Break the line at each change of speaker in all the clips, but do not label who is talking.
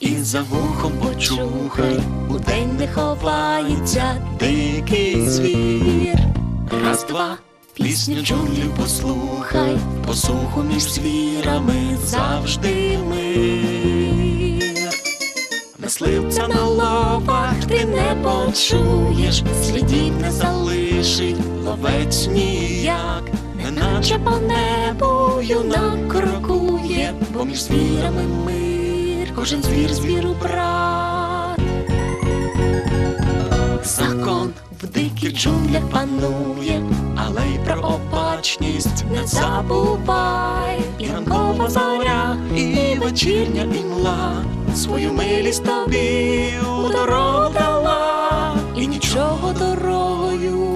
і за вухом почухай, удень не ховається дикий звір. Раз, два, пісню джунглів послухай, посуху між звірами завжди мир. Мисливця на лапах ти не почуєш, слідів не залишить ловець ніяк, неначе по небу юнак крокує, бо між звірами мир, кожен звір звіру брат. Закон в диких джунглях панує, але й про обачність не забувай. І ранкова зоря, і вечірня імла свою милість тобі у дорогу дала, і нічого дорогою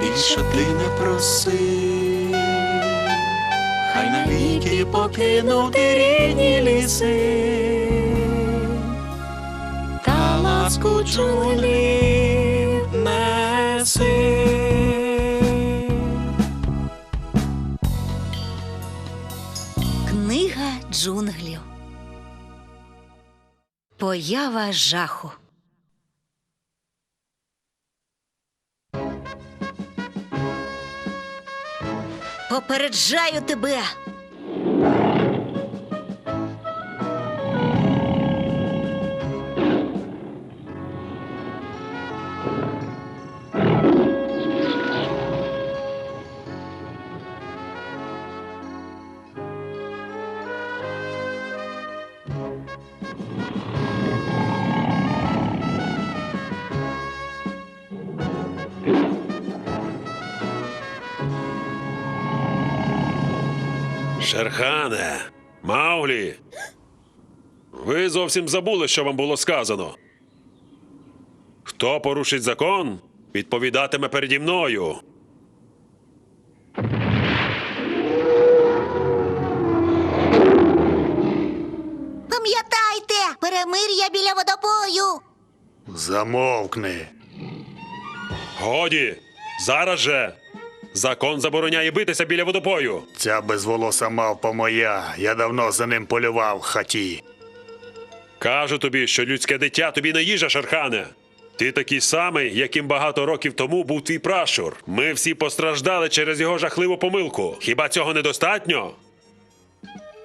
більше ти не проси. Навіки покинути рідні ліси та ласку джунглів неси.
Книга джунглів. Поява жаху. Попереджаю тебе.
Шерхане, Мауглі. Ви зовсім забули, що вам було сказано. Хто порушить закон, відповідатиме переді мною.
Пам'ятайте, перемир'я біля водопою.
Замовкни.
Годі, зараз же. Закон забороняє битися біля водопою.
Ця безволоса мавпа моя. Я давно за ним полював в хаті.
Кажу тобі, що людське дитя тобі не їжа, Шерхане. Ти такий самий, яким багато років тому був твій пращур. Ми всі постраждали через його жахливу помилку. Хіба цього недостатньо?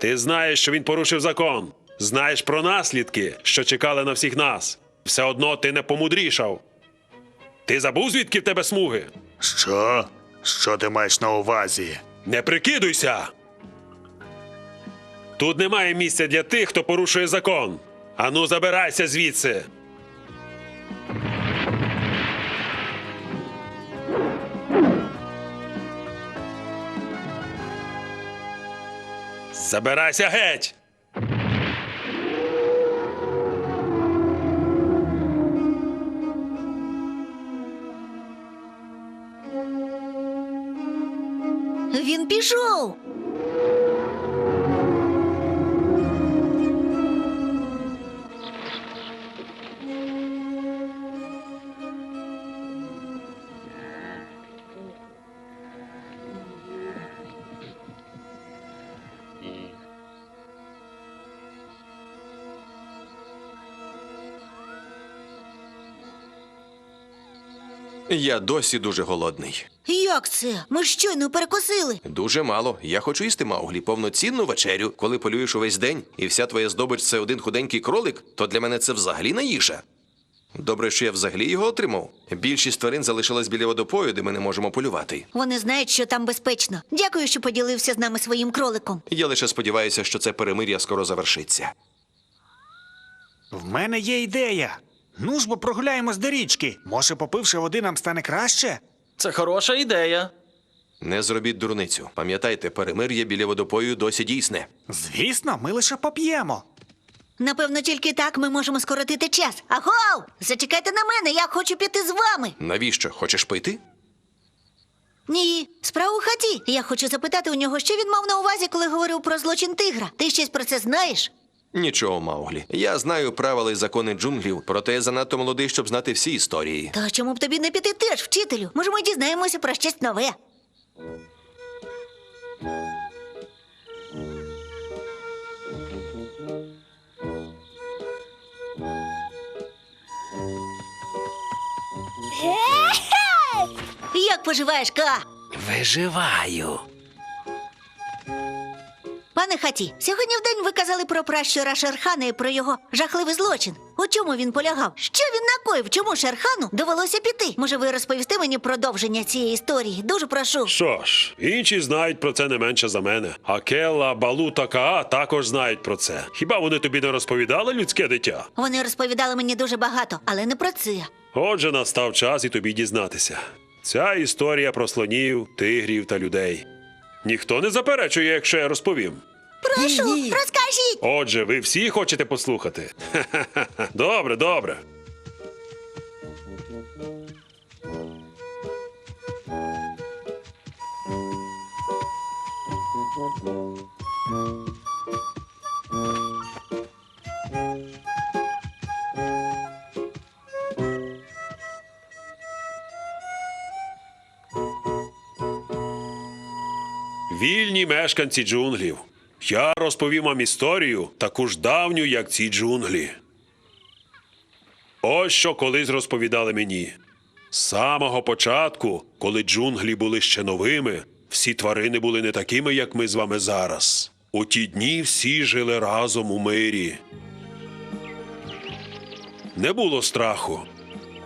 Ти знаєш, що він порушив закон. Знаєш про наслідки, що чекали на всіх нас. Все одно ти не помудрішав. Ти забув, звідки в тебе смуги?
Що? Що ти маєш на увазі?
Не прикидуйся. Тут немає місця для тих, хто порушує закон. Ану, забирайся звідси. Забирайся геть.
Він.
Я досі дуже голодний.
Як це? Ми ж щойно перекусили.
Дуже мало. Я хочу їсти Мауглі повноцінну вечерю. Коли полюєш увесь день, і вся твоя здобич це один худенький кролик, то для мене це взагалі не їжа. Добре, що я взагалі його отримав. Більшість тварин залишилась біля водопою, де ми не можемо полювати.
Вони знають, що там безпечно. Дякую, що поділився з нами своїм кроликом.
Я лише сподіваюся, що це перемир'я скоро завершиться.
В мене є ідея. Ну ж бо прогуляємось до річки. Може, попивши води, нам стане краще?
Це хороша ідея.
Не зробіть дурницю. Пам'ятайте, перемир'я біля водопою досі дійсне.
Звісно, ми лише поп'ємо.
Напевно, тільки так ми можемо скоротити час. Агов! Зачекайте на мене, я хочу піти з вами.
Навіщо? Хочеш пити?
Ні, справа у хаті. Я хочу запитати у нього, що він мав на увазі, коли говорив про злочин тигра. Ти щось про це знаєш?
Нічого, Мауглі. Я знаю правила і закони джунглів, проте я занадто молодий, щоб знати всі історії.
Та чому б тобі не піти теж, вчителю? Може, ми дізнаємося про щось нове. Як поживаєш, Ка?
Виживаю.
Хаті, сьогодні вдень ви казали про пращура Шерхана і про його жахливий злочин. У чому він полягав? Що він накоїв? Чому Шерхану довелося піти? Може, ви розповісти мені продовження цієї історії? Дуже прошу.
Що ж, інші знають про це не менше за мене. А Келла, Балу та Каа також знають про це. Хіба вони тобі не розповідали людське дитя?
Вони розповідали мені дуже багато, але не про це.
Отже, настав час і тобі дізнатися. Ця історія про слонів, тигрів та людей. Ніхто не заперечує, якщо я розповім.
Прошу, розкажіть.
Отже, ви всі хочете послухати? Добре, добре. Вільні мешканці джунглів. Я розповім вам історію, таку ж давню, як ці джунглі. Ось що колись розповідали мені. З самого початку, коли джунглі були ще новими, всі тварини були не такими, як ми з вами зараз. У ті дні всі жили разом у мирі. Не було страху.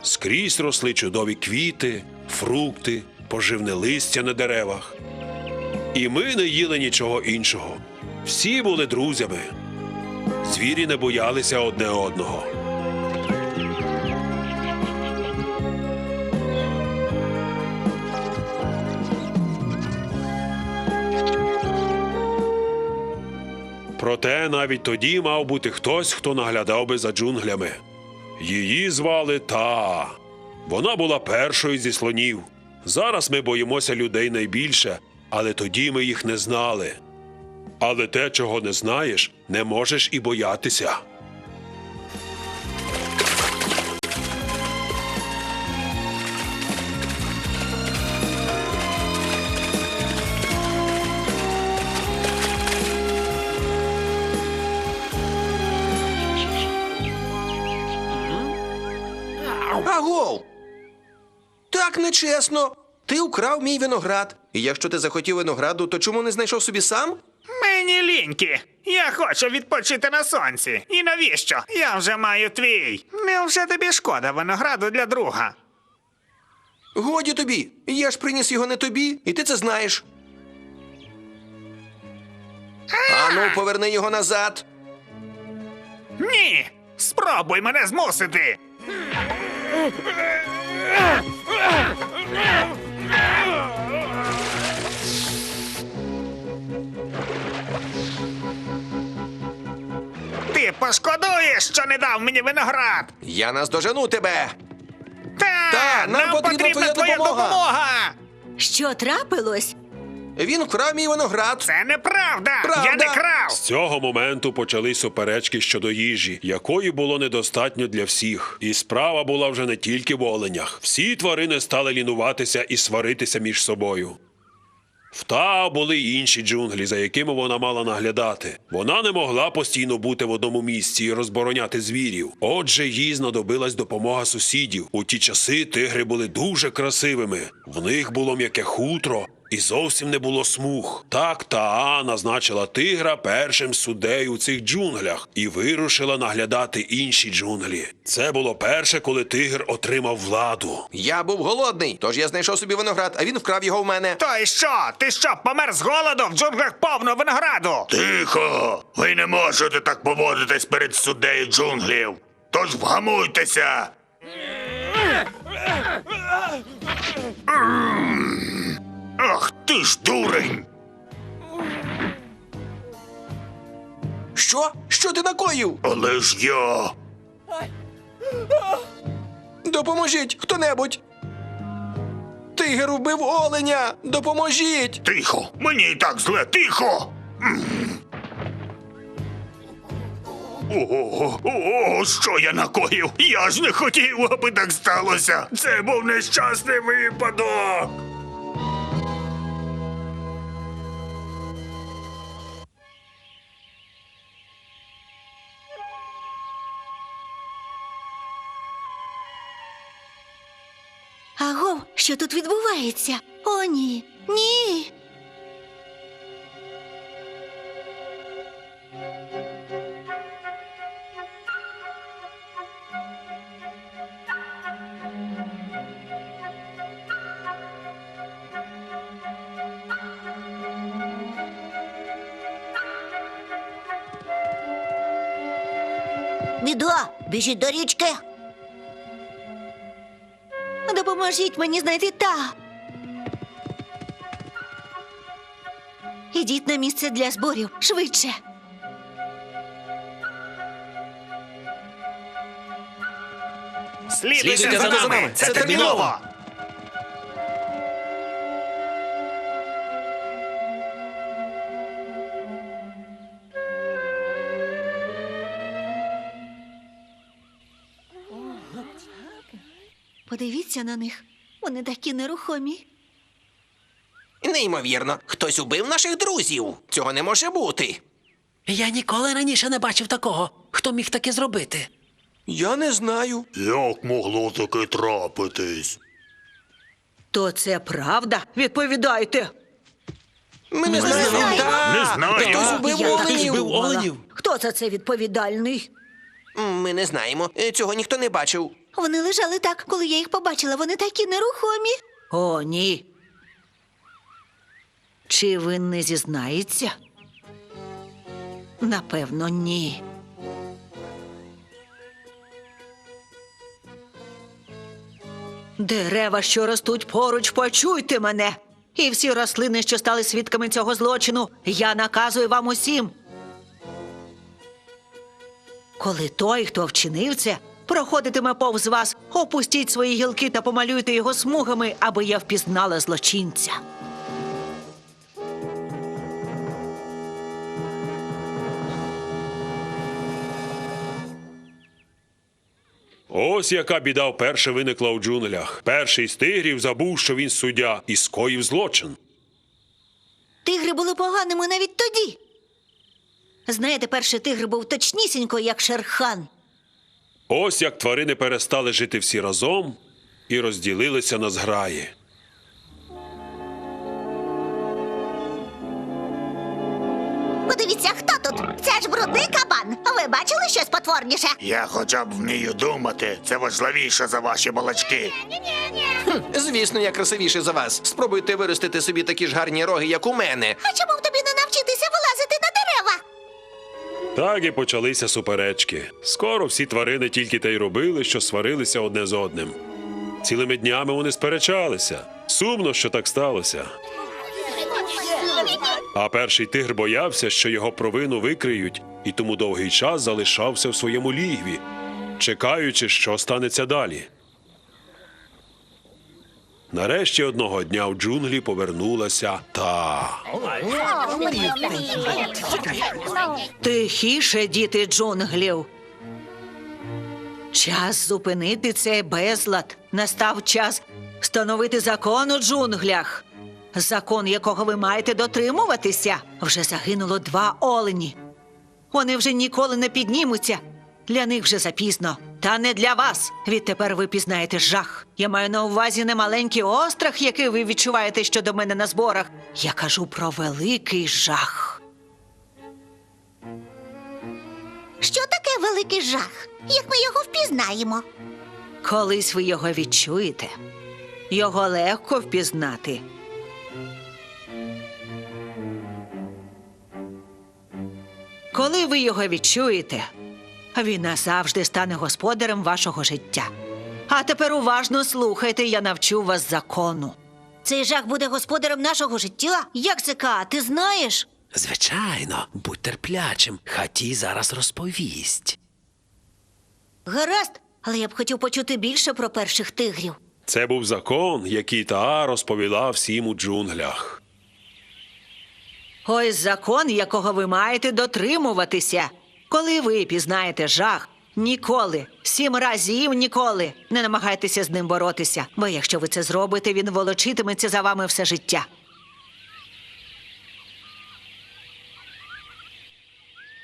Скрізь росли чудові квіти, фрукти, поживне листя на деревах. І ми не їли нічого іншого. Всі були друзями. Звірі не боялися одне одного. Проте навіть тоді мав бути хтось, хто наглядав би за джунглями. Її звали Та. Вона була першою зі слонів. Зараз ми боїмося людей найбільше, але тоді ми їх не знали. Але те, чого не знаєш, не можеш і боятися.
Агов! Так нечесно. Ти украв мій виноград. І якщо ти захотів винограду, то чому не знайшов собі сам?
Мені ліньки. Я хочу відпочити на сонці. І навіщо? Я вже маю твій. Невже тобі шкода винограду для друга?
Годі тобі. Я ж приніс його не тобі, і ти це знаєш. Ану, поверни його назад.
Ні. Спробуй мене змусити. Пошкодуєш, що не дав мені виноград.
Я наздожену тебе.
Та,
Та, нам потрібна твоя допомога.
Що трапилось?
Він вкрав мій виноград.
Це неправда.
Правда.
Я не крав.
З цього моменту почались суперечки щодо їжі, якої було недостатньо для всіх. І справа була вже не тільки в оленях. Всі тварини стали лінуватися і сваритися між собою. В Тао були інші джунглі, за якими вона мала наглядати. Вона не могла постійно бути в одному місці і розбороняти звірів. Отже, їй знадобилась допомога сусідів. У ті часи тигри були дуже красивими. В них було м'яке хутро. І зовсім не було смуг. Так Таа назначила тигра першим суддею у цих джунглях і вирушила наглядати інші джунглі. Це було перше, коли тигр отримав владу.
Я був голодний, тож я знайшов собі виноград, а він вкрав його в мене.
То й що? Ти що, помер з голоду в джунглях повно винограду?
Тихо! Ви не можете так поводитись перед суддею джунглів. Тож вгамуйтеся. Дурень!
Що? Що ти накоїв?
Але ж я.
Допоможіть хто-небудь. Тигр вбив оленя! Допоможіть!
Тихо! Мені і так зле, тихо! Ого, ого, що я накоїв? Я ж не хотів, аби так сталося. Це був нещасний випадок.
що тут відбувається? О, ні. Ні. Біда, біжіть до річки. Допоможіть мені знайти та. Ідіть на місце для зборів швидше.
Слідуйте, за нами! Це терміново!
Подивіться на них. Вони такі нерухомі.
Неймовірно, хтось убив наших друзів. Цього не може бути.
Я ніколи раніше не бачив такого. Хто міг таке зробити?
Я не знаю.
Як могло таке трапитись?
То це правда? Відповідайте.
Ми не знаємо.
знаємо.
Та,
Не знаю.
Хтось убив
Я так і
оленів.
думала. Хто за це відповідальний?
Ми не знаємо. Е, Цього ніхто не бачив.
Вони лежали так, коли я їх побачила. Вони такі нерухомі.
О, ні. Чи він не зізнається? Напевно, ні. Дерева, що ростуть поруч, почуйте мене. І всі рослини, що стали свідками цього злочину, я наказую вам усім. Коли той, хто вчинив це, проходитиме повз вас, опустіть свої гілки та помалюйте його смугами, аби я впізнала злочинця.
Ось яка біда вперше виникла у джунглях. Перший з тигрів забув, що він суддя, і скоїв злочин.
Тигри були поганими навіть тоді. Знаєте, перший тигр був точнісінько, як Шерхан.
Ось як тварини перестали жити всі разом і розділилися на зграї.
Подивіться, хто тут? Це ж брудний кабан. Ви бачили щось потворніше?
Я хоча б вмію думати. Це важливіше за ваші балачки.
Звісно, я красивіший за вас. Спробуйте виростити собі такі ж гарні роги, як у мене.
А чому б тобі не навчитися вилазити на?
Так і почалися суперечки. Скоро всі тварини тільки те й робили, що сварилися одне з одним. Цілими днями вони сперечалися. Сумно, що так сталося. А перший тигр боявся, що його провину викриють, і тому довгий час залишався в своєму лігві, чекаючи, що станеться далі. Нарешті одного дня в джунглі повернулася та.
Тихіше, діти джунглів. Час зупинити цей безлад. Настав час встановити закон у джунглях. Закон, якого ви маєте дотримуватися. Вже загинуло два олені. Вони вже ніколи не піднімуться. Для них вже запізно. Та не для вас. Відтепер ви пізнаєте жах. Я маю на увазі не маленький острах, який ви відчуваєте щодо мене на зборах. Я кажу про великий жах.
Що таке великий жах? Як ми його впізнаємо?
Колись ви його відчуєте. Його легко впізнати. Коли ви його відчуєте, він назавжди стане господарем вашого життя. А тепер уважно слухайте, я навчу вас закону.
Цей жах буде господарем нашого життя? Як це ка? Ти знаєш?
Звичайно, будь терплячим. Хаті зараз розповість.
Гаразд, але я б хотів почути більше про перших тигрів.
Це був закон, який Таа розповіла всім у джунглях.
Ось закон, якого ви маєте дотримуватися. Коли ви пізнаєте жах, ніколи, сім разів ніколи не намагайтеся з ним боротися, бо якщо ви це зробите, він волочитиметься за вами все життя.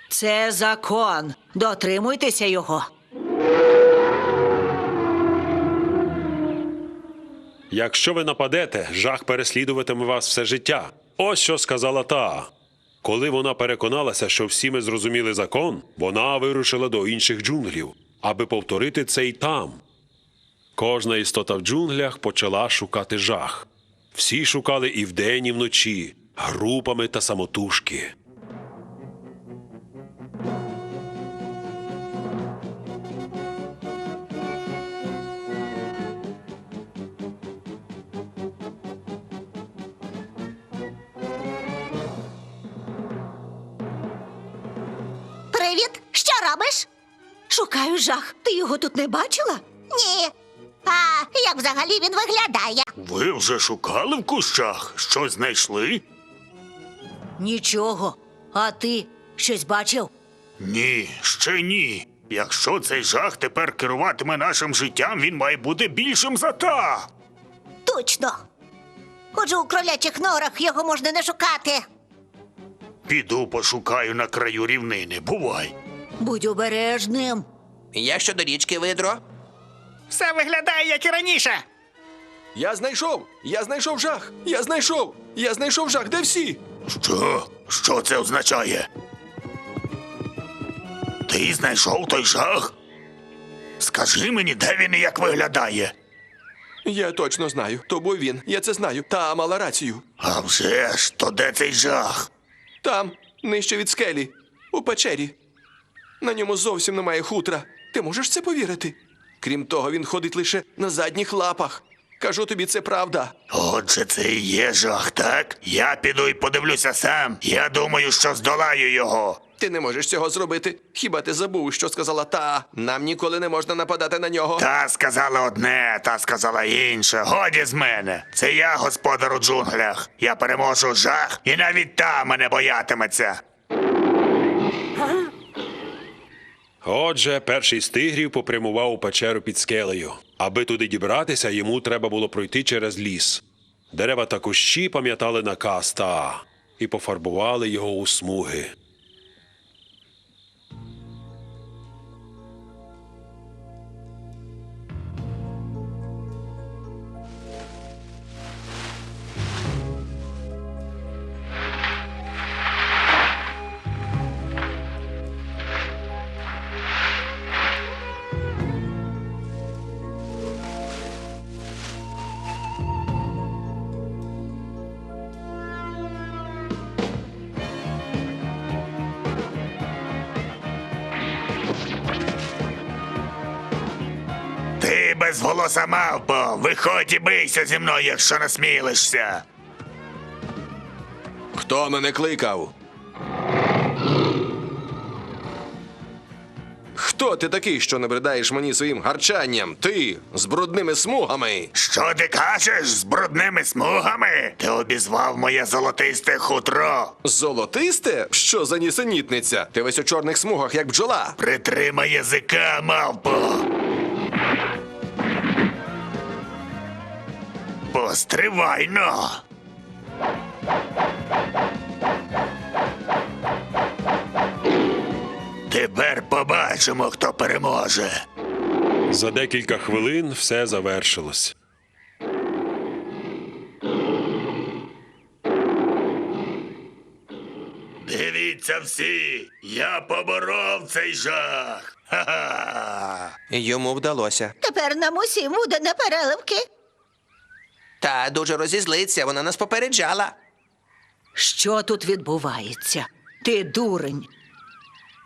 Це закон. Дотримуйтеся його.
Якщо ви нападете, жах переслідуватиме вас все життя. Ось що сказала та. Коли вона переконалася, що всі ми зрозуміли закон, вона вирушила до інших джунглів, аби повторити це й там. Кожна істота в джунглях почала шукати жах. Всі шукали і вдень, і вночі, групами та самотужки.
Шукаю жах. Ти його тут не бачила?
Ні. А як взагалі він виглядає?
Ви вже шукали в кущах? Щось знайшли?
Нічого. А ти щось бачив?
Ні, ще ні. Якщо цей жах тепер керуватиме нашим життям, він має бути більшим за та.
Точно. Отже, у кролячих норах його можна не шукати.
Піду пошукаю на краю рівнини. Бувай.
Будь обережним.
Я щодо річки видро.
Все виглядає, як і раніше.
Я знайшов! Я знайшов жах! Я знайшов! Я знайшов жах! Де всі?
Що? Що це означає? Ти знайшов той жах? Скажи мені, де він і як виглядає?
Я точно знаю. То був він. Я це знаю. Та мала рацію.
А вже ж, то де цей жах?
Там, нижче від скелі, у печері. На ньому зовсім немає хутра. Ти можеш це повірити? Крім того, він ходить лише на задніх лапах. Кажу тобі, це правда.
Отже, це і є жах, так? Я піду і подивлюся сам. Я думаю, що здолаю його.
Ти не можеш цього зробити. Хіба ти забув, що сказала та? Нам ніколи не можна нападати на нього.
Та сказала одне, та сказала інше. Годі з мене. Це я господар у джунглях. Я переможу жах, і навіть та мене боятиметься.
Отже, перший з тигрів попрямував у печеру під скелею. Аби туди дібратися, йому треба було пройти через ліс. Дерева та кущі пам'ятали наказ та і пофарбували його у смуги.
Безголоса мавпо, виходь і бийся зі мною, якщо насмілишся.
Хто мене кликав? Хто ти такий, що набридаєш мені своїм гарчанням? Ти з брудними смугами.
Що ти кажеш з брудними смугами? Ти обізвав моє золотисте хутро.
Золотисте? Що за нісенітниця? Ти весь у чорних смугах, як бджола.
Притримай язика, мавпо. Постривай но. Тепер побачимо, хто переможе.
За декілька хвилин все завершилось.
Дивіться всі, я поборов цей жах. Ха-ха.
Йому вдалося.
Тепер нам усім буде на переливки.
Та дуже розізлиться, вона нас попереджала.
Що тут відбувається? Ти дурень.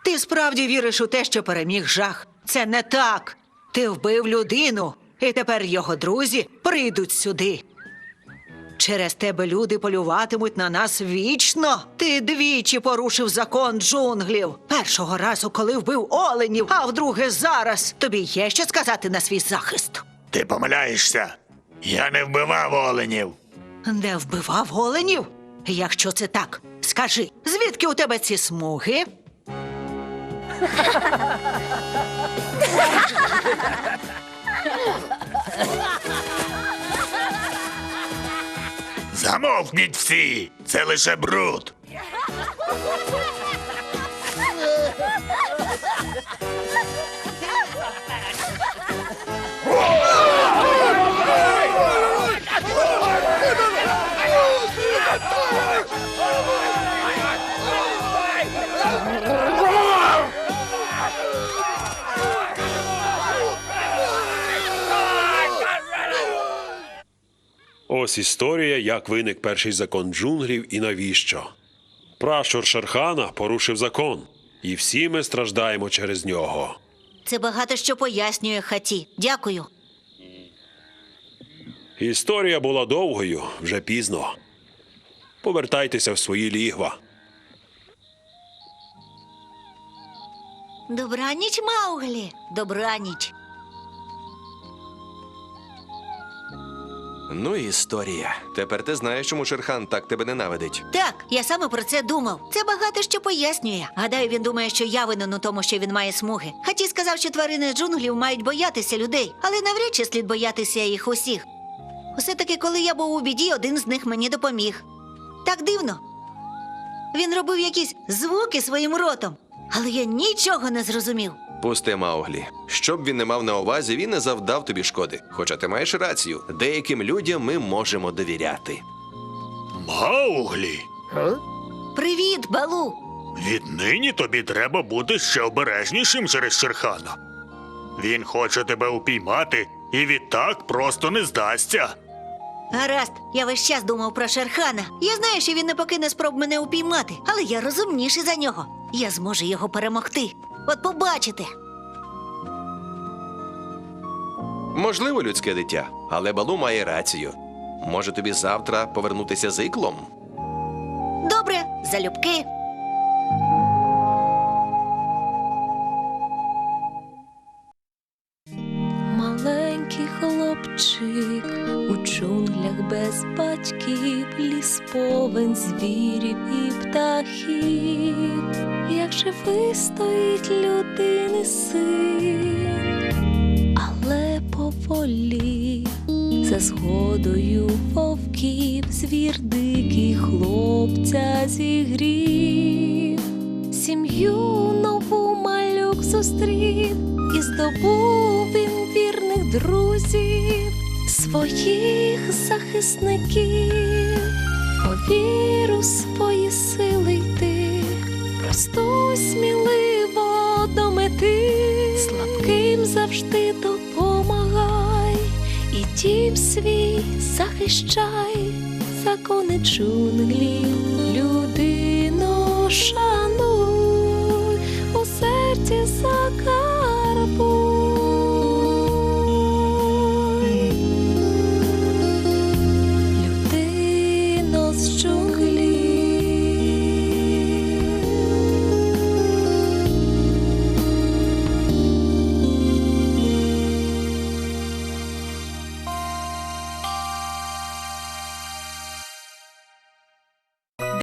Ти справді віриш у те, що переміг жах. Це не так. Ти вбив людину, і тепер його друзі прийдуть сюди. Через тебе люди полюватимуть на нас вічно. Ти двічі порушив закон джунглів. Першого разу, коли вбив оленів, а вдруге зараз. Тобі є що сказати на свій захист.
Ти помиляєшся. Я не вбивав оленів.
Не вбивав оленів? Якщо це так, скажи, звідки у тебе ці смуги?
Замовкніть всі! Це лише бруд.
Ось історія, як виник перший закон джунглів і навіщо. Пращур Шерхана порушив закон, і всі ми страждаємо через нього.
Це багато що пояснює хаті. Дякую.
Історія була довгою, вже пізно. Повертайтеся в свої лігва.
Добраніч, Мауглі. Добраніч.
Ну і історія. Тепер ти знаєш, чому Шерхан так тебе ненавидить.
Так, я саме про це думав. Це багато що пояснює. Гадаю, він думає, що я винен у тому, що він має смуги. Хаті сказав, що тварини джунглів мають боятися людей, але навряд чи слід боятися їх усіх. Усе таки, коли я був у біді, один з них мені допоміг. Так дивно. Він робив якісь звуки своїм ротом, але я нічого не зрозумів.
Пусти Мауглі. Щоб він не мав на увазі, він не завдав тобі шкоди. Хоча ти маєш рацію, деяким людям ми можемо довіряти.
Мауглі,
Привіт, балу!
віднині тобі треба бути ще обережнішим через Шерхана. Він хоче тебе упіймати і відтак просто не здасться.
Гаразд, я весь час думав про Шерхана. Я знаю, що він не покине спроб мене упіймати, але я розумніший за нього. Я зможу його перемогти. От побачите.
Можливо, людське дитя, але Балу має рацію. Може тобі завтра повернутися з іклом?
Добре, залюбки.
Маленький хлопчик у джунглях без батьків, ліс повен звірів і птахів, як же вистоїть людини син, але поволі за згодою вовків звір дикий хлопця зігрів, сім'ю нову малюк зустрів і здобув він вірних друзів, своїх захисників, повір у свої сили завжди допомагай, і дім свій захищай, закони джунглі, людину шануй, у серці закарбуй.